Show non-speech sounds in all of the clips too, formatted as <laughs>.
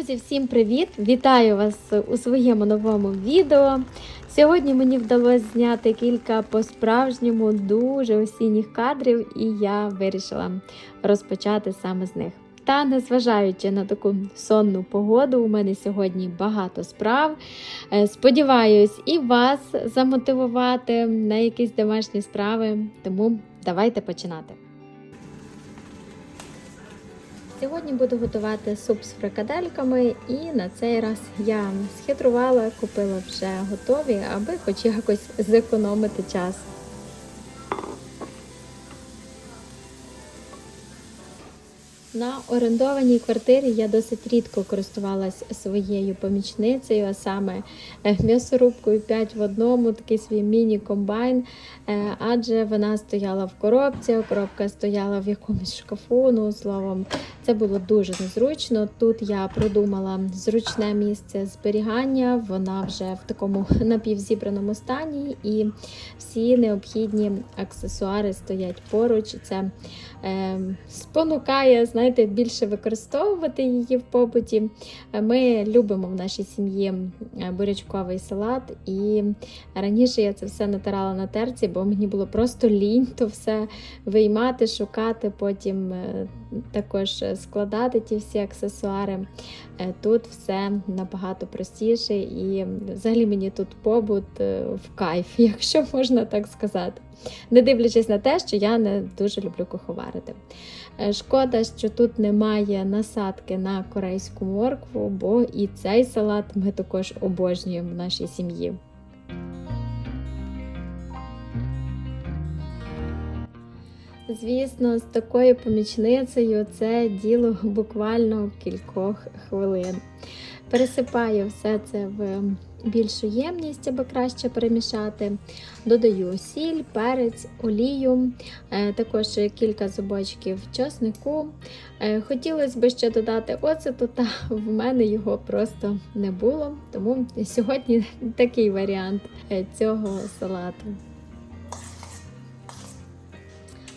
Друзі, всім привіт! Вітаю вас у своєму новому відео. Сьогодні мені вдалося зняти кілька по-справжньому дуже осінніх кадрів, і я вирішила розпочати саме з них. Та незважаючи на таку сонну погоду, у мене сьогодні багато справ. Е, Сподіваюсь, і вас замотивувати на якісь домашні справи. Тому давайте починати. Сьогодні буду готувати суп з фрикадельками, і на цей раз я схитрувала, купила вже готові, аби хоч якось зекономити час. На орендованій квартирі я досить рідко користувалась своєю помічницею, а саме е, м'ясорубкою 5 в одному, такий свій міні-комбайн, е, адже вона стояла в коробці, коробка стояла в якомусь шкафу. Ну, словом, це було дуже незручно. Тут я придумала зручне місце зберігання, вона вже в такому напівзібраному стані, і всі необхідні аксесуари стоять поруч. Це е, спонукає, знаєте, більше використовувати її в побуті. Ми любимо в нашій сім'ї бурячковий салат, і раніше я це все натирала на терці, бо мені було просто лінь то все виймати, шукати, потім е, також складати ті всі аксесуари. Е, Тут все набагато простіше, і взагалі мені тут побут е, в кайф, <laughs> якщо можна так сказати. Не дивлячись на те, що я не дуже люблю куховарити. Е, Шкода, що тут немає насадки на корейську моркву, бо і цей салат ми також обожнюємо в нашій сім'ї. Звісно, з такою помічницею це діло буквально кількох хвилин. Пересипаю все це в більшу ємність, аби краще перемішати. Додаю сіль, перець, олію, е, також кілька зубочків чеснику. Е, Хотілося б ще додати оцету, та в мене його просто не було. Тому сьогодні такий варіант е, цього салату.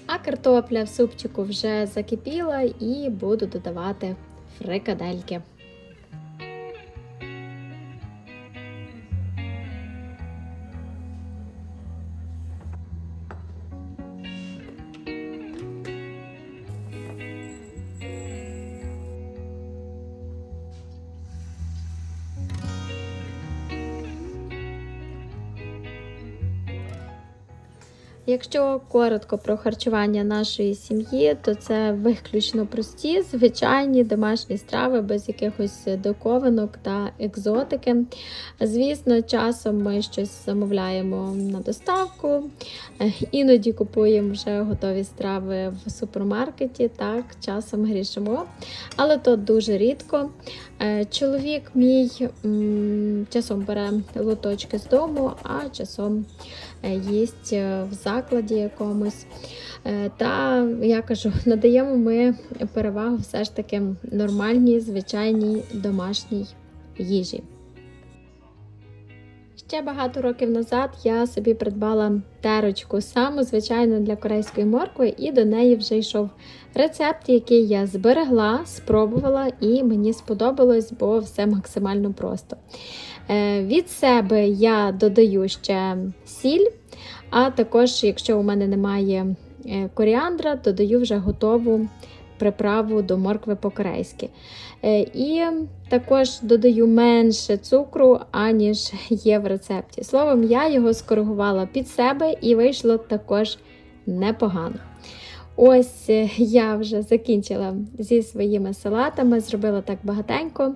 А картопля в супчику вже закипіла і буду додавати фрикадельки. Якщо коротко про харчування нашої сім'ї, то це виключно прості, звичайні домашні страви без якихось доковинок та екзотики. Звісно, часом ми щось замовляємо на доставку, іноді купуємо вже готові страви в супермаркеті, так, часом грішимо, але то дуже рідко. Е, Чоловік мій часом бере лоточки з дому, а часом їсть е, в закладі якомусь. Е, Та я кажу, <laughs> надаємо ми перевагу все ж таки нормальній, звичайній домашній їжі. Ще багато років назад я собі придбала терочку саму звичайну для корейської моркви, і до неї вже йшов рецепт, який я зберегла, спробувала, і мені сподобалось, бо все максимально просто. Е, Від себе я додаю ще сіль, а також, якщо у мене немає е, коріандра, додаю вже готову приправу до моркви по-корейськи. Е, І також додаю менше цукру, аніж є в рецепті. Словом, я його скоригувала під себе і вийшло також непогано. Ось е, я вже закінчила зі своїми салатами, зробила так багатенько,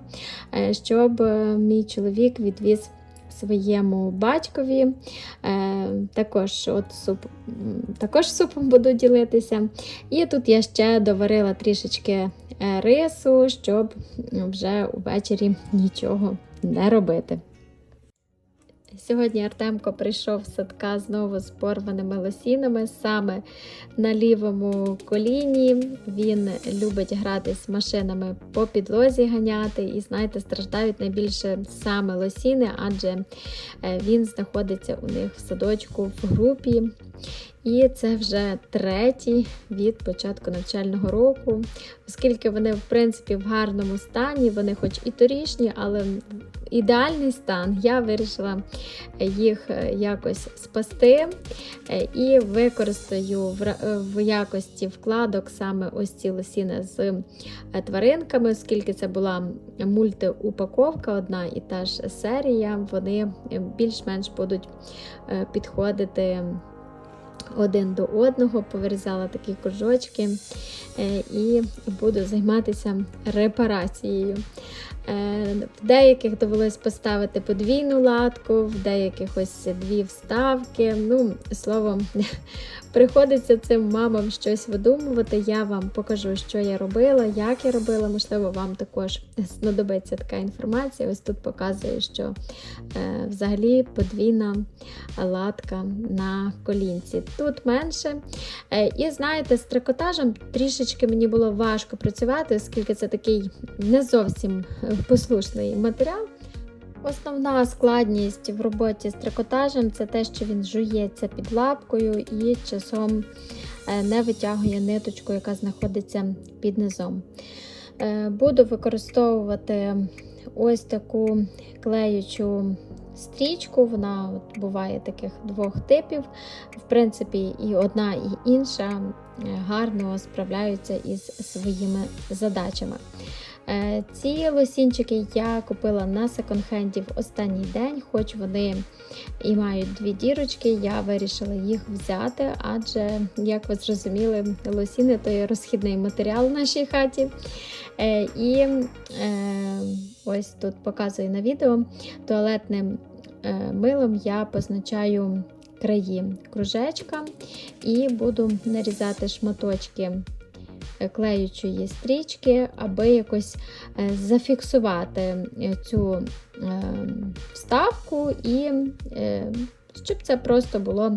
е, щоб е, мій чоловік відвіз своєму батькові. Також от суп, також супом буду ділитися. І тут я ще доварила трішечки рису, щоб вже увечері нічого не робити. Сьогодні Артемко прийшов з садка знову з порваними лосінами саме на лівому коліні. Він любить гратись машинами по підлозі ганяти, і знаєте, страждають найбільше саме лосіни, адже е, він знаходиться у них в садочку в групі. І це вже третій від початку навчального року, оскільки вони, в принципі, в гарному стані, вони хоч і торішні, але ідеальний стан. Я вирішила їх е, якось спасти е, і використаю в, якості вкладок саме ось ці лосіни з е, тваринками, оскільки це була мультиупаковка, одна і та ж серія, вони е, більш-менш будуть е, підходити один до одного, повирізала такі кружочки е, і буду займатися репарацією. Е, В деяких довелось поставити подвійну латку, в деяких ось дві вставки. Ну, словом, <laughs> приходиться цим мамам щось видумувати. Я вам покажу, що я робила, як я робила. Можливо, вам також знадобиться така інформація. Ось тут показує, що е, взагалі подвійна латка на колінці. Тут менше. Е, І знаєте, з трикотажем трішечки мені було важко працювати, оскільки це такий не зовсім послушний матеріал. Основна складність в роботі з трикотажем це те, що він жується під лапкою і часом е, не витягує ниточку, яка знаходиться під низом. Е, Буду використовувати ось таку клеючу стрічку. Вона буває таких двох типів. В принципі, і одна, і інша гарно справляються із своїми задачами. Е, Ці лосінчики я купила на секонд-хенді в останній день, хоч вони і мають дві дірочки, я вирішила їх взяти, адже, як ви зрозуміли, лосіни то є розхідний матеріал в нашій хаті. Е, І е, ось тут показую на відео туалетним милом я позначаю краї кружечка і буду нарізати шматочки клеючої стрічки, аби якось е, зафіксувати е, цю е, вставку і е, щоб це просто було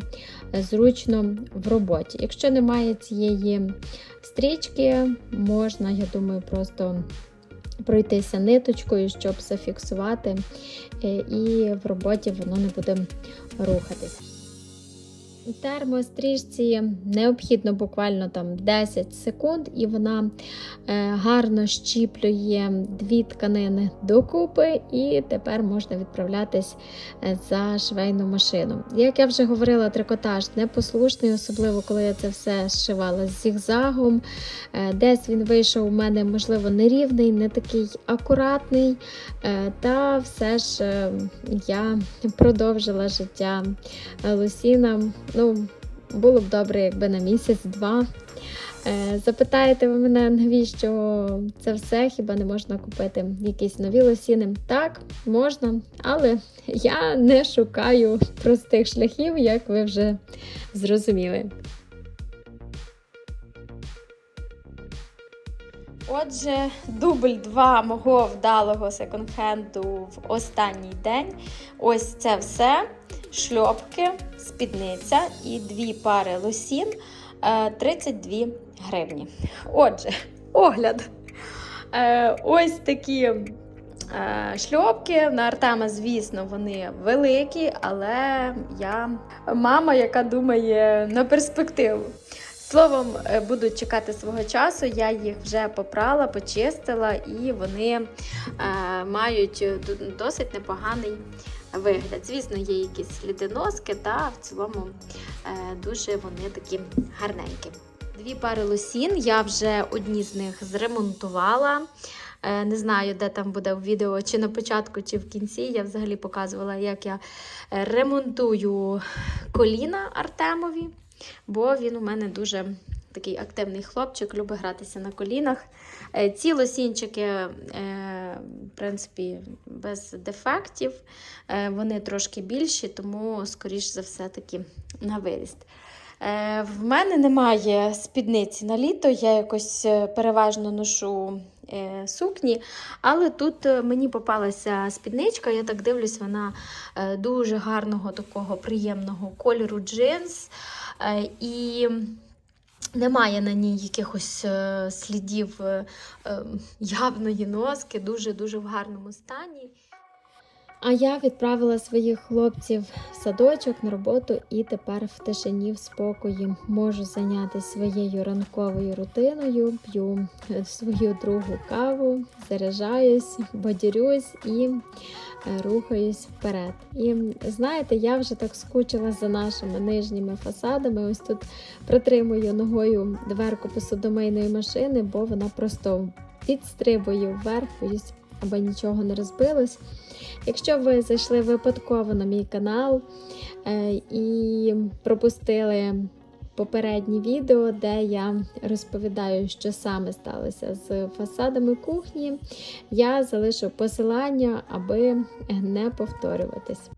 е, зручно в роботі. Якщо немає цієї стрічки, можна, я думаю, просто пройтися ниточкою, щоб зафіксувати, е, і в роботі воно не буде рухатись. Термострічці необхідно буквально там 10 секунд, і вона е, гарно щіплює дві тканини докупи, і тепер можна відправлятись е, за швейну машину. Як я вже говорила, трикотаж непослушний, особливо коли я це все зшивала з зігзагом. Е, десь він вийшов у мене, можливо, нерівний, не такий акуратний. Та все ж я продовжила життя лосінам. Ну, було б добре, якби на місяць-два. Е, Запитаєте ви мене, навіщо це все? Хіба не можна купити якісь нові лосіни? Так, можна, але я не шукаю простих шляхів, як ви вже зрозуміли. Отже, дубль 2 мого вдалого секонд-хенду в останній день. Ось це все. Шльопки, спідниця і дві пари лосін е, 32 гривні. Отже, огляд. Е, Ось такі е, шльопки. На Артема, звісно, вони великі, але я мама, яка думає на перспективу. Словом, е, буду чекати свого часу. Я їх вже попрала, почистила, і вони е, мають досить непоганий вигляд. Звісно, є якісь сліди носки, та в цілому е, дуже вони такі гарненькі. Дві пари лосін. Я вже одні з них зремонтувала. Не знаю, де там буде в відео, чи на початку, чи в кінці. Я взагалі показувала, як я ремонтую коліна Артемові бо він у мене дуже такий активний хлопчик, любить гратися на колінах. Е, Ці лосінчики, е, в принципі, без дефектів, Е, вони трошки більші, тому, скоріш за все, таки на виріст. В мене немає спідниці на літо, я якось переважно ношу сукні. Але тут мені попалася спідничка, я так дивлюсь, вона дуже гарного такого приємного кольору джинс. Е, і немає на ній якихось е, слідів е, е, явної носки, дуже-дуже в гарному стані. А я відправила своїх хлопців в садочок на роботу і тепер в тишині, в спокої можу зайнятися своєю ранковою рутиною, п'ю е, свою другу каву, заряджаюсь, бодірюсь і е, рухаюсь вперед. І знаєте, я вже так скучила за нашими нижніми фасадами. Ось тут протримую ногою дверку посудомийної машини, бо вона просто підстрибує вверх, аби нічого не розбилось. Якщо ви зайшли випадково на мій канал е, і пропустили попереднє відео, де я розповідаю, що саме сталося з фасадами кухні, я залишу посилання, аби не повторюватись.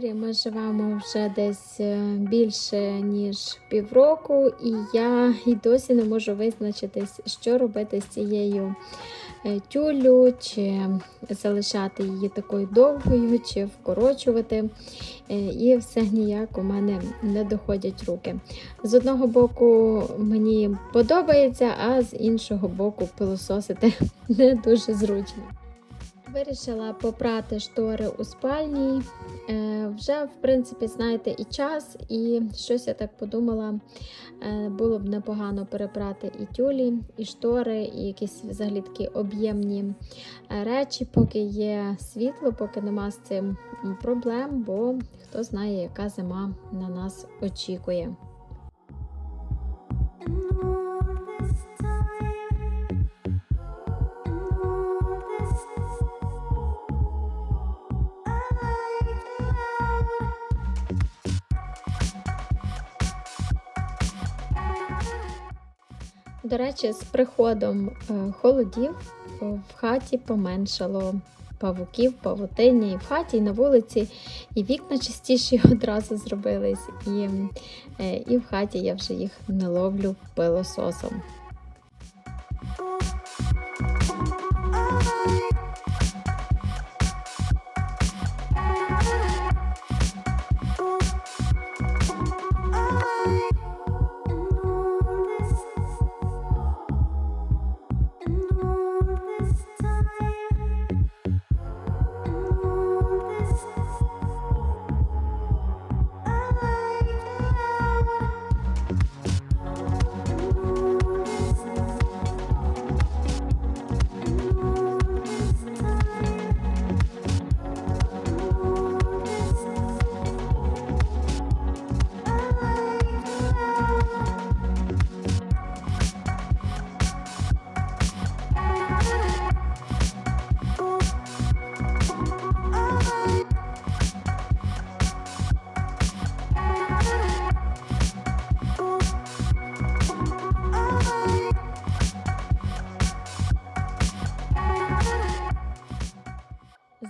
Квартирі ми живемо вже десь е, більше ніж півроку, і я і досі не можу визначитись, що робити з цією е, тюлю, чи залишати її такою довгою, чи вкорочувати. Е, І все ніяк у мене не доходять руки. З одного боку, мені подобається, а з іншого боку, пилососити <laughs> не дуже зручно. Вирішила попрати штори у спальні. Е, вже, в принципі, знаєте, і час, і щось я так подумала, е, було б непогано перепрати і тюлі, і штори, і якісь взагалі такі об'ємні е, речі, поки є світло, поки нема з цим проблем, бо хто знає, яка зима на нас очікує. До речі, з приходом е, холодів в хаті поменшало павуків, павутиння і в хаті, і на вулиці, і вікна чистіші <laughs> одразу зробились, і, е, і в хаті я вже їх не ловлю пилососом.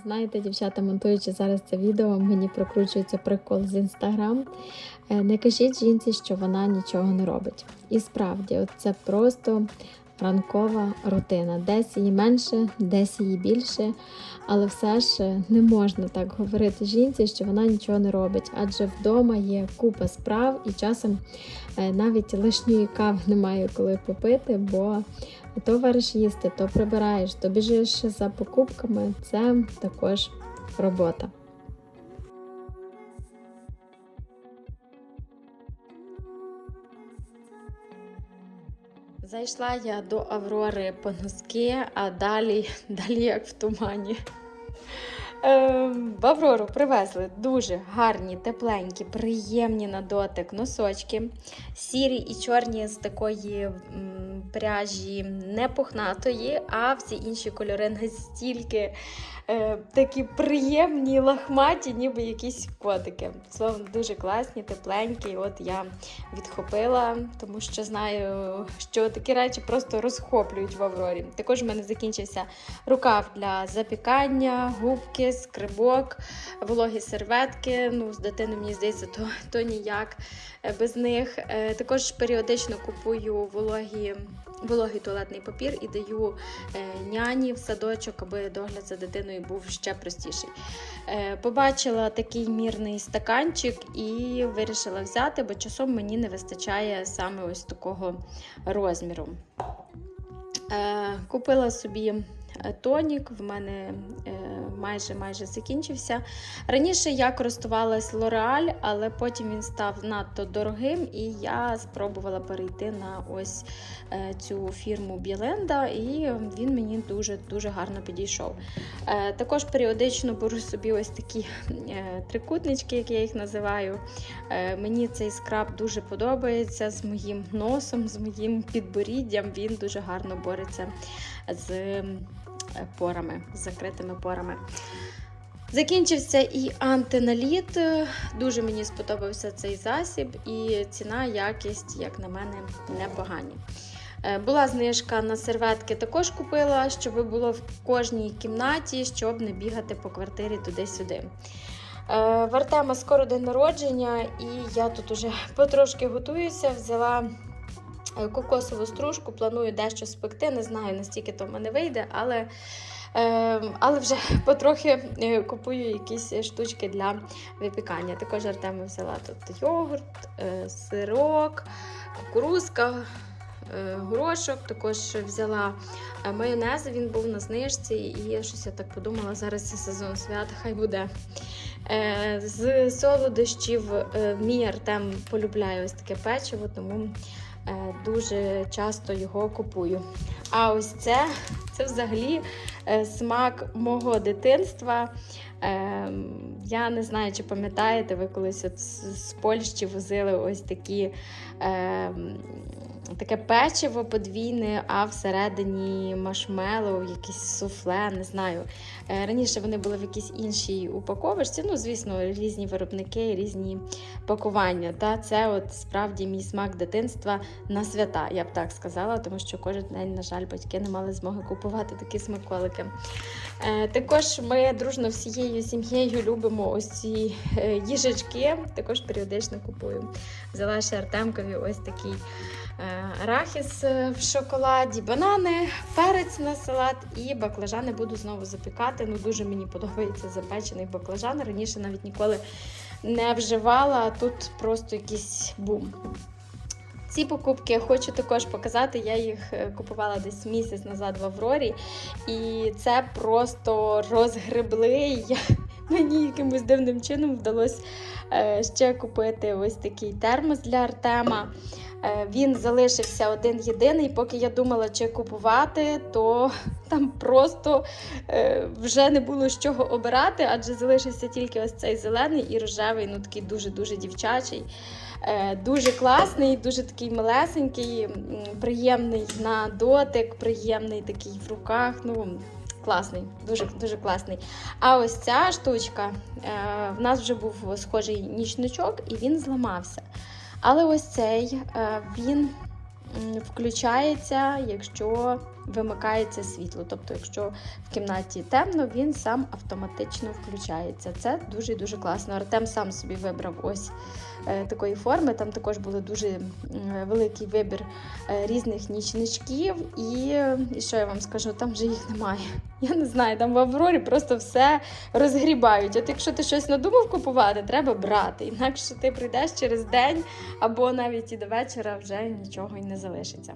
Знаєте, дівчата, монтуючи зараз це відео, мені прокручується прикол з інстаграм. Е, Не кажіть жінці, що вона нічого не робить. І справді, от це просто ранкова рутина. Десь її менше, десь її більше. Але все ж е, не можна так говорити жінці, що вона нічого не робить, адже вдома є купа справ і часом е, навіть лишньої кави немає коли попити, бо то вариш їсти, то прибираєш, то біжиш за покупками. Це також робота. Зайшла я до Аврори по носки, а далі, далі як в тумані. Ем, В Аврору привезли дуже гарні, тепленькі, приємні на дотик носочки. Сірі і чорні з такої пряжі не пухнатої, а всі інші кольори настільки е, такі приємні, лахматі, ніби якісь котики. Словом, дуже класні, тепленькі. От я відхопила, тому що знаю, що такі речі просто розхоплюють в Аврорі. Також в мене закінчився рукав для запікання, губки, скрибок, вологі серветки. Ну, з дитиною, мені здається, то, то ніяк е, без них. Е, Також періодично купую вологі. Вологий туалетний папір і даю е, няні в садочок, аби догляд за дитиною був ще простіший. Е, побачила такий мірний стаканчик і вирішила взяти, бо часом мені не вистачає саме ось такого розміру. Е, купила собі тонік, в мене е, майже майже закінчився. Раніше я користувалась L'Oreal, але потім він став надто дорогим, і я спробувала перейти на ось е, цю фірму Біленда, і він мені дуже дуже гарно підійшов. Е, Також періодично беру собі ось такі е, трикутнички, як я їх називаю. Е, Мені цей скраб дуже подобається з моїм носом, з моїм підборіддям. Він дуже гарно бореться з е, порами, з закритими порами. Закінчився і антиналіт. Дуже мені сподобався цей засіб, і ціна, якість, як на мене, непогані. Е, Була знижка на серветки, також купила, щоб було в кожній кімнаті, щоб не бігати по квартирі туди-сюди. Е, В Артема скоро день народження, і я тут уже потрошки готуюся. Взяла е, кокосову стружку, планую дещо спекти. Не знаю, настільки то в мене вийде, але, е, але вже <laughs> потрохи е, купую якісь штучки для випікання. Також Артема взяла тут йогурт, е, сирок, кукурузка. е, Горошок також взяла е, майонез, він був на знижці, і щось я так подумала, зараз це сезон свят, хай буде. Е, З солодощів е, мій Артем полюбляє ось таке печиво, тому е, дуже часто його купую. А ось це, це взагалі е, смак мого дитинства. Е, Я не знаю, чи пам'ятаєте, ви колись от з з Польщі возили ось такі. Таке печиво подвійне, а всередині машмеллоу, якесь суфле, не знаю. Е, Раніше вони були в якійсь іншій упаковочці. Ну, звісно, різні виробники, різні пакування. Та це от справді мій смак дитинства на свята, я б так сказала, тому що кожен день, на жаль, батьки не мали змоги купувати такі смаколики. Е, Також ми дружно всією сім'єю любимо ось ці е, їжачки, також періодично купую. Взяла ще Артемкові ось такий арахіс е, в шоколаді, банани, перець на салат і баклажани буду знову запікати. Ну, дуже мені подобається запечений баклажан. Раніше навіть ніколи не вживала, тут просто якийсь бум. Ці покупки я хочу також показати. Я їх е, купувала десь місяць назад в Аврорі, і це просто розгребли. Я, мені якимось дивним чином вдалося е, ще купити ось такий термос для Артема. Е, Він залишився один єдиний. Поки я думала, чи купувати, то <laughs> там просто е, вже не було з чого обирати, адже залишився тільки ось цей зелений і рожевий, ну такий дуже-дуже дівчачий. Е, Дуже класний, дуже такий малесенький, приємний на дотик, приємний такий в руках. Ну, класний, дуже дуже класний. А ось ця штучка, в нас вже був схожий нічничок, і він зламався. Але ось цей е, він включається, якщо вимикається світло. Тобто, якщо в кімнаті темно, він сам автоматично включається. Це дуже-дуже класно. Артем сам собі вибрав ось е, такої форми. Там також був дуже м, великий вибір е, різних нічничків. І, е, і що я вам скажу, там вже їх немає. <laughs> Я не знаю, там в Аврорі просто все розгрібають. От якщо ти щось надумав купувати, треба брати. Інакше ти прийдеш через день або навіть і до вечора вже нічого і не залишиться.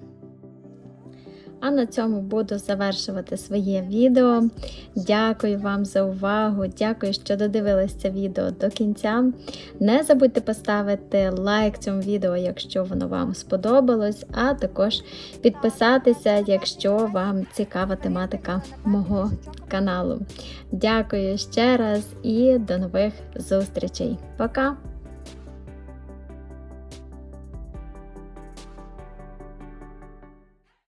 А на цьому буду завершувати своє відео. Дякую вам за увагу. Дякую, що додивились це відео до кінця. Не забудьте поставити лайк цьому відео, якщо воно вам сподобалось, а також підписатися, якщо вам цікава тематика мого каналу. Дякую ще раз і до нових зустрічей. Пока!